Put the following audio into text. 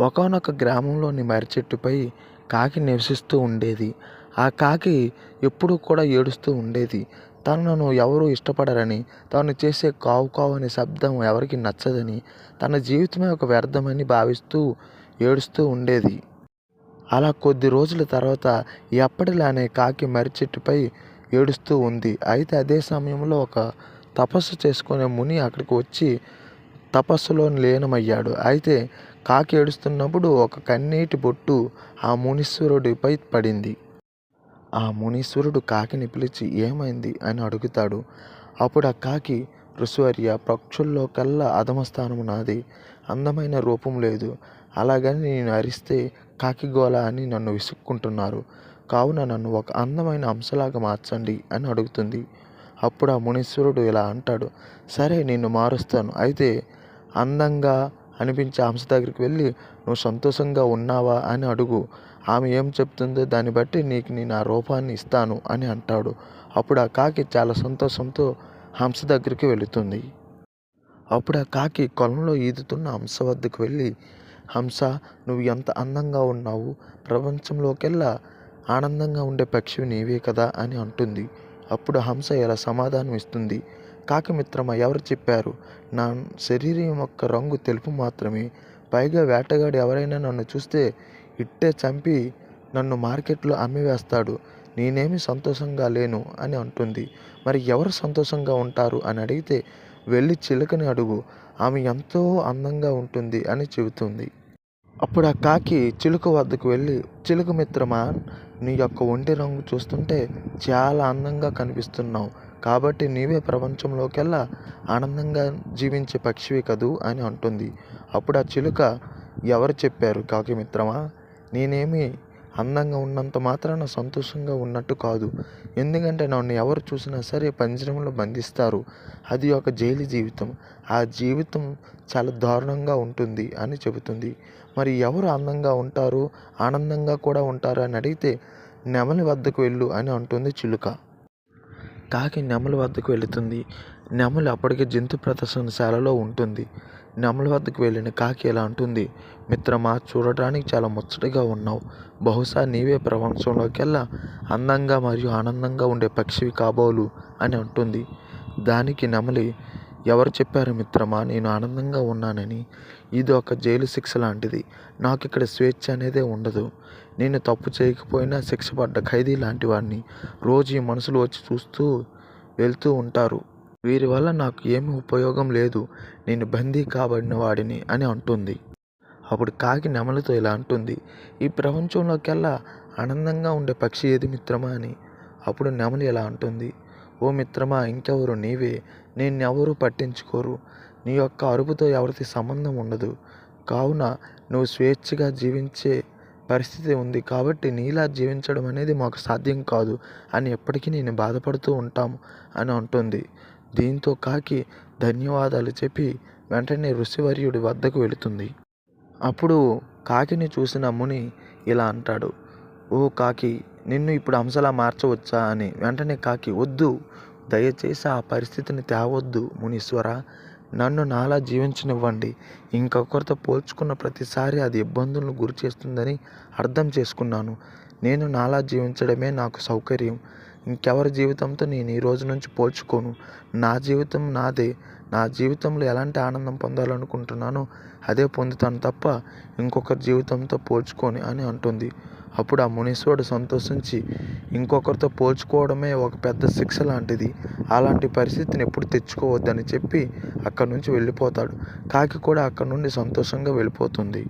ఒకానొక గ్రామంలోని మర్రి చెట్టుపై కాకి నివసిస్తూ ఉండేది. ఆ కాకి ఎప్పుడూ కూడా ఏడుస్తూ ఉండేది. తనను ఎవరూ ఇష్టపడరని తాను చేసే కావు కావు అనే శబ్దం ఎవరికి నచ్చదని తన జీవితమే ఒక వ్యర్థమని భావిస్తూ ఏడుస్తూ ఉండేది. అలా కొద్ది రోజుల తర్వాత ఎప్పటిలానే కాకి మర్రి చెట్టుపై ఏడుస్తూ ఉంది. అయితే అదే సమయంలో ఒక తపస్సు చేసుకునే ముని అక్కడికి వచ్చి తపస్సులో లీనమయ్యాడు. అయితే కాకి ఏడుస్తున్నప్పుడు ఒక కన్నీటి బొట్టు ఆ మునీశ్వరుడిపై పడింది. ఆ మునీశ్వరుడు కాకిని పిలిచి ఏమైంది? అని అడుగుతాడు. అప్పుడు ఆ కాకి ఋషివర్య పక్షుల్లోకల్లా అధమ స్థానము నాది. అందమైన రూపం లేదు. అలాగని నేను అరిస్తే కాకిగోల అని నన్ను విసుక్కుంటున్నారు. కావున నన్ను ఒక అందమైన అంశలాగా మార్చండి అని అడుగుతుంది. అప్పుడు ఆ మునీశ్వరుడు ఇలా అంటాడు సరే నిన్ను మారుస్తాను. అయితే అందంగా అనిపించే అంశ దగ్గరికి వెళ్ళి నువ్వు సంతోషంగా ఉన్నావా? అని అడుగు. ఆమె ఏం చెప్తుందో దాన్ని బట్టి నీకు నేను ఆ రూపాన్ని ఇస్తాను అని అంటాడు. అప్పుడు ఆ కాకి చాలా సంతోషంతో హంస దగ్గరికి వెళుతుంది. అప్పుడు ఆ కాకి కొలంలో ఈదుతున్న హంస వద్దకు వెళ్ళి హంస నువ్వు ఎంత అందంగా ఉన్నావు? ప్రపంచంలోకెల్లా ఆనందంగా ఉండే పక్షి నీవే కదా? అని అంటుంది. అప్పుడు హంస ఇలా సమాధానం ఇస్తుంది? కాకి మిత్రమా ఎవరు చెప్పారు? నా శరీరం యొక్క రంగు తెలుపు మాత్రమే. పైగా వేటగాడు ఎవరైనా నన్ను చూస్తే ఇట్టే చంపి నన్ను మార్కెట్లో అమ్మివేస్తాడు. నేనేమి సంతోషంగా లేను అని అంటుంది. మరి ఎవరు సంతోషంగా ఉంటారు అని అడిగితే వెళ్ళి చిలుకని అడుగు. ఆమె ఎంతో అందంగా ఉంటుంది అని చెబుతుంది. అప్పుడు ఆ కాకి చిలుక వద్దకు వెళ్ళి చిలుక మిత్రమా నీ యొక్క ఒంటి రంగు చూస్తుంటే చాలా అందంగా కనిపిస్తున్నావు. కాబట్టి నీవే ప్రపంచంలోకెల్లా ఆనందంగా జీవించే పక్షివి కదూ అని అంటుంది. అప్పుడు ఆ చిలుక ఎవరు చెప్పారు కాకి మిత్రమా నేనేమి అందంగా ఉన్నంత మాత్రాన సంతోషంగా ఉన్నట్టు కాదు. ఎందుకంటే నన్ను ఎవరు చూసినా సరే పంజరంలో బంధిస్తారు. అది ఒక జైలు జీవితం. ఆ జీవితం చాలా దారుణంగా ఉంటుంది అని చెబుతుంది. మరి ఎవరు అందంగా ఉంటారు? ఆనందంగా కూడా ఉంటారు? అని అడిగితే నెమలి వద్దకు వెళ్ళు అని అంటుంది చిలుక. కాకి నెమలి వద్దకు వెళుతుంది. నెమలి అప్పటికే జంతు ప్రదర్శనశాలలో ఉంటుంది. నెమలి వద్దకు వెళ్ళిన కాకి ఇలా అంటుంది మిత్రమా చూడటానికి చాలా ముచ్చటగా ఉన్నావు. బహుశా నీవే ప్రపంచంలోకెల్లా అందంగా మరియు ఆనందంగా ఉండే పక్షివి కాబోలు అని అంటుంది. దానికి నెమలి ఎవరు చెప్పారు మిత్రమా నేను ఆనందంగా ఉన్నానని? ఇది ఒక జైలు శిక్ష లాంటిది. నాకు ఇక్కడ స్వేచ్ఛ అనేదే ఉండదు. నేను తప్పు చేయకపోయినా శిక్ష పడ్డ ఖైదీ లాంటి వాడిని రోజు ఈ మనుషులు వచ్చి చూస్తూ వెళ్తూ ఉంటారు. వీరి వల్ల నాకు ఏమీ ఉపయోగం లేదు. నేను బందీ కాబడిన వాడిని అని అంటుంది. అప్పుడు కాకి నెమలితో ఇలా అంటుంది. ఈ ప్రపంచంలోకెల్లా ఆనందంగా ఉండే పక్షి ఏది మిత్రమా అని? అప్పుడు నెమలి ఇలా అంటుంది. ఓ మిత్రమా ఇంకెవరు? నీవే. నిన్నెవరూ పట్టించుకోరు. నీ యొక్క అరుపుతో ఎవరితో సంబంధం ఉండదు. కావున నువ్వు స్వేచ్ఛగా జీవించే పరిస్థితి ఉంది కాబట్టి నీలా జీవించడం అనేది మాకు సాధ్యం కాదు అని ఎప్పటికీ నేను బాధపడుతూ ఉంటాము అని అంటుంది. దీంతో కాకి ధన్యవాదాలు చెప్పి వెంటనే ఋషివర్యుడి వద్దకు వెళుతుంది. అప్పుడు కాకిని చూసిన ముని ఇలా అంటాడు ఓ కాకి నిన్ను ఇప్పుడు అంశలా మార్చవచ్చా? అని వెంటనే కాకి వద్దు దయచేసి ఆ పరిస్థితిని తేవద్దు మునీశ్వర నన్ను నాలా జీవించనివ్వండి. ఇంకొకరితో పోల్చుకున్న ప్రతిసారి అది ఇబ్బందులను గురి చేస్తుందని అర్థం చేసుకున్నాను. నేను నాలా జీవించడమే నాకు సౌకర్యం. ఇంకెవరి జీవితంతో నేను ఈ రోజు నుంచి పోల్చుకోను? నా జీవితం నాదే. నా జీవితంలో ఎలాంటి ఆనందం పొందాలనుకుంటున్నానో అదే పొందుతాను తప్ప ఇంకొకరి జీవితంతో పోల్చుకొని అని అంటుంది. అప్పుడు ఆ మునీశ్వరుడు సంతోషించి ఇంకొకరితో పోల్చుకోవడమే ఒక పెద్ద శిక్ష లాంటిది. అలాంటి పరిస్థితిని ఎప్పుడు తెచ్చుకోవద్దని చెప్పి అక్కడి నుంచి వెళ్ళిపోతాడు. కాకి కూడా అక్కడి నుండి సంతోషంగా వెళ్ళిపోతుంది.